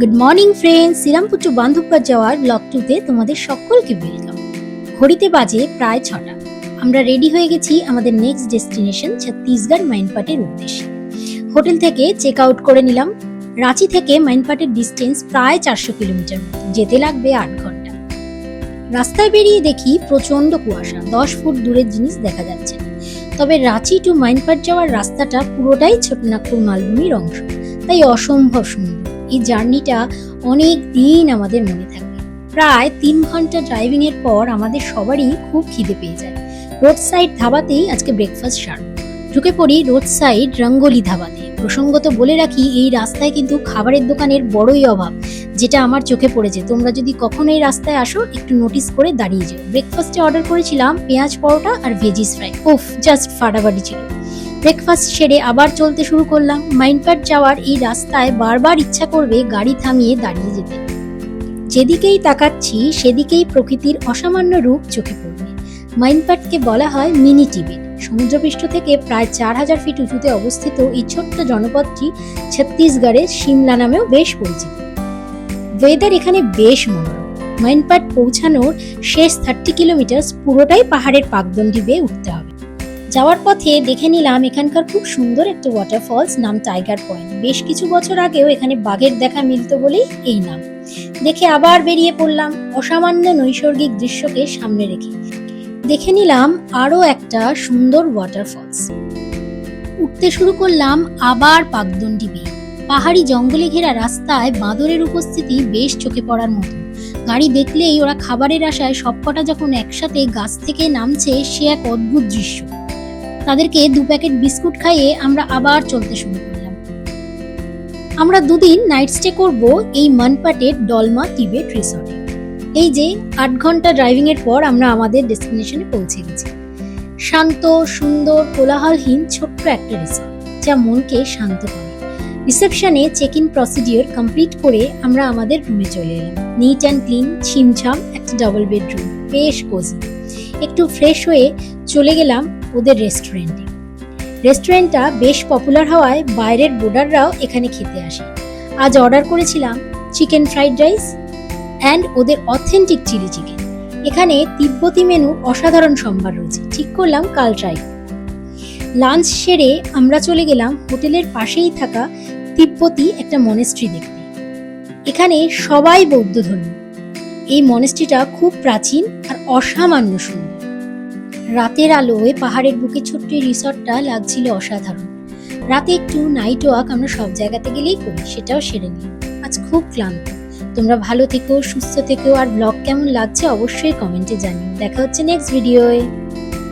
Good morning friend শ্রীরামপুত্র বান্ধবপাড় যাওয়ার ব্লক টুতে তোমাদের সকলকে ওয়েলকাম ঘড়িতে বাজে প্রায় ছটা। আমরা রেডি হয়ে গেছি আমাদের নেক্সট ডেস্টিনেশন ছত্তিশগড় মাইনপাটের উদ্দেশ্যে। হোটেল থেকে চেক আউট করে নিলাম। রাঁচি থেকে মাইনপাটের ডিস্টেন্স প্রায় চারশো কিলোমিটার। যেতে লাগবে আট ঘণ্টা। রাস্তায় বেরিয়ে দেখি প্রচণ্ড কুয়াশা। দশ ফুট দূরের জিনিস দেখা যাচ্ছে। তবে রাঁচি টু মাইনপাট যাওয়ার রাস্তাটা পুরোটাই ছোটনাগপুর মালভূমির অংশ। তাই অসম্ভব সুন্দর। এই জার্নিটা অনেক দিন আমাদের মনে থাকবে। প্রায় তিন ঘণ্টা ড্রাইভিং এর পর আমাদের সবারই খুব খিদে পেয়ে যায়। রোড সাইড ধাবাতেই আজকে ব্রেকফাস্ট সার ঢুকে পড়ি রোড সাইড রঙ্গোলি ধাবাতে। প্রসঙ্গত বলে রাখি, এই রাস্তায় কিন্তু খাবারের দোকানের বড়ই অভাব, যেটা আমার চোখে পড়েছে। তোমরা যদি কখনো এই রাস্তায় আসো, একটু নোটিস করে দাঁড়িয়ে যেও। ব্রেকফাস্টে অর্ডার করেছিলাম পেঁয়াজ পরোটা আর ভেজিস ফ্রাই উফ জাস্ট ফাটাফাটি ছিল। ব্রেকফাস্ট সেরে আবার চলতে শুরু করলাম। মাইনপাট যাওয়ার এই রাস্তায় বারবার ইচ্ছা করবে গাড়ি থামিয়ে দাঁড়িয়ে যেতে। যেদিকেই তাকাচ্ছি, সেদিকেই প্রকৃতির অসামান্য রূপ চোখে পড়বে। মাইনপাটকে বলা হয় মিনি টিবেট সমুদ্রপৃষ্ঠ থেকে প্রায় চার হাজার ফিট উঁচুতে অবস্থিত এই ছোট্ট জনপদটি ছত্তিশগড়ের সিমলা নামেও বেশ পরিচিত। ওয়েদার এখানে বেশ মনোরম। মাইনপাট পৌঁছানোর শেষ থার্টি কিলোমিটার পুরোটাই পাহাড়ের পাকদণ্ডি বেয়ে উঠতে হবে। যাওয়ার পথে দেখে নিলাম এখানকার খুব সুন্দর একটা ওয়াটারফলস নাম টাইগার পয়েন্ট বেশ কিছু বছর আগেও এখানে বাঘের দেখা মিলতো বলেই এই নাম। দেখে আবার বেরিয়ে পড়লাম অসামান্য নৈসর্গিক দৃশ্যকে সামনে রেখে। দেখে নিলাম আরও একটা সুন্দর ওয়াটারফলস উঠতে শুরু করলাম আবার পাকদণ্ডি বেয়ে। পাহাড়ি জঙ্গলে ঘেরা রাস্তায় বাঁদরের উপস্থিতি বেশ চোখে পড়ার মতো। গাড়ি দেখলেই ওরা খাবারের আশায় সবকটা যখন একসাথে গাছ থেকে নামছে, সে এক অদ্ভুত দৃশ্য। তাদেরকে দু প্যাকেট বিস্কুট খাইয়ে আমরা আবার চলতে শুরু করলাম। আমরা দুদিন নাইট স্টে করব এই মানপাটের ডলমা টিবেট রিসর্টে এই যে আট ঘণ্টা ড্রাইভিং এর পর আমরা আমাদের ডেস্টিনেশনে পৌঁছে গেছি। শান্ত, সুন্দর, কোলাহলহীন ছোট্ট একটা রিসর্ট যা মনকে শান্ত করে। রিসেপশনে চেক ইন প্রসিডিওর কমপ্লিট করে আমরা আমাদের রুমে চলে এলাম। নিট অ্যান্ড ক্লিন ছিমছাম একটা ডাবল বেডরুম বেশ কোজি একটু ফ্রেশ হয়ে চলে গেলাম ওদের রেস্টুরেন্টে রেস্টুরেন্টটা বেশ পপুলার হওয়ায় বাইরের বোর্ডাররাও এখানে খেতে আসে। আজ অর্ডার করেছিলাম চিকেন ফ্রাইড রাইস অ্যান্ড ওদের অথেন্টিক চিলি চিকেন এখানে তিব্বতি মেনু অসাধারণ সম্ভার রয়েছে। ঠিক করলাম কাল ট্রাই লাঞ্চ সেরে আমরা চলে গেলাম হোটেলের পাশেই থাকা তিব্বতি একটা মনেস্ট্রি দেখতে। এখানে সবাই বৌদ্ধ ধর্ম। এই মনেস্ট্রিটা খুব প্রাচীন আর অসামান্য সুন্দর। রাতের আলোয় পাহাড়ের বুকে ছোট্ট রিসর্টটা লাগছিল অসাধারণ। রাতে একটু নাইট ওয়াক আমরা সব জায়গাতে গেলেই করি, সেটাও সেরে নিই। আজ খুব ক্লান্ত। তোমরা ভালো থেকো, সুস্থ থেকো, আর ব্লগ কেমন লাগছে অবশ্যই কমেন্টে জানিও। দেখা হচ্ছে নেক্সট ভিডিওয়ে